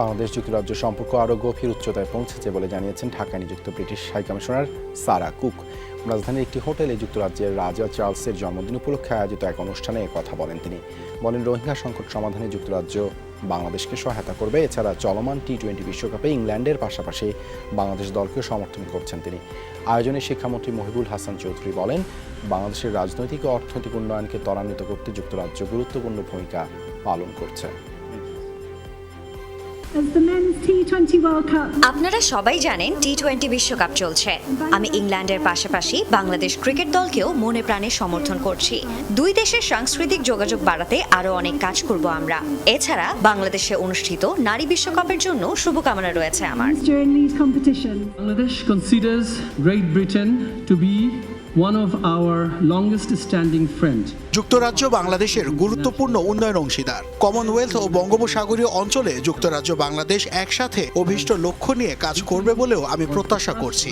বাংলাদেশ যুক্তরাজ্য সম্পর্ক আরও গভীর উচ্চতায় পৌঁছেছে বলে জানিয়েছেন ঢাকায় নিযুক্ত British high commissioner Sara Cook. রাজধানীর একটি হোটেলে যুক্তরাজ্যের রাজা চার্লসের জন্মদিন উপলক্ষে আয়োজিত এক অনুষ্ঠানে কথা বলেন তিনি। বলেন, রোহিঙ্গা সংকট সমাধানে যুক্তরাজ্য বাংলাদেশকে সহায়তা করবে। এছাড়া চলমান টি টোয়েন্টি বিশ্বকাপে ইংল্যান্ডের পাশাপাশি বাংলাদেশ দলকেও সমর্থন করছেন তিনি। আয়োজনে শিক্ষামন্ত্রী মহিবুল হাসান চৌধুরী বলেন, বাংলাদেশের রাজনৈতিক ও অর্থনৈতিক উন্নয়নকে ত্বরান্বিত করতে যুক্তরাজ্য গুরুত্বপূর্ণ ভূমিকা পালন করছে। আপনারা সবাই জানেন টি টোয়েন্টি বিশ্বকাপ চলছে। আমি ইংল্যান্ডের পাশাপাশি বাংলাদেশ ক্রিকেট দলকেও মনে প্রাণে সমর্থন করছি। দুই দেশের সাংস্কৃতিক যোগাযোগ বাড়াতে আরও অনেক কাজ করব আমরা। এছাড়া বাংলাদেশে অনুষ্ঠিত নারী বিশ্বকাপের জন্য শুভকামনা রয়েছে আমার। During these competitions. Bangladesh considers Great Britain to be যুক্তরাজ্য বাংলাদেশের গুরুত্বপূর্ণ উন্নয়ন অংশীদার। কমনওয়েলথ ও বঙ্গোপসাগরীয় অঞ্চলে যুক্তরাজ্য বাংলাদেশ একসাথে অভিষ্ট লক্ষ্য নিয়ে কাজ করবে বলেও আমি প্রত্যাশা করছি।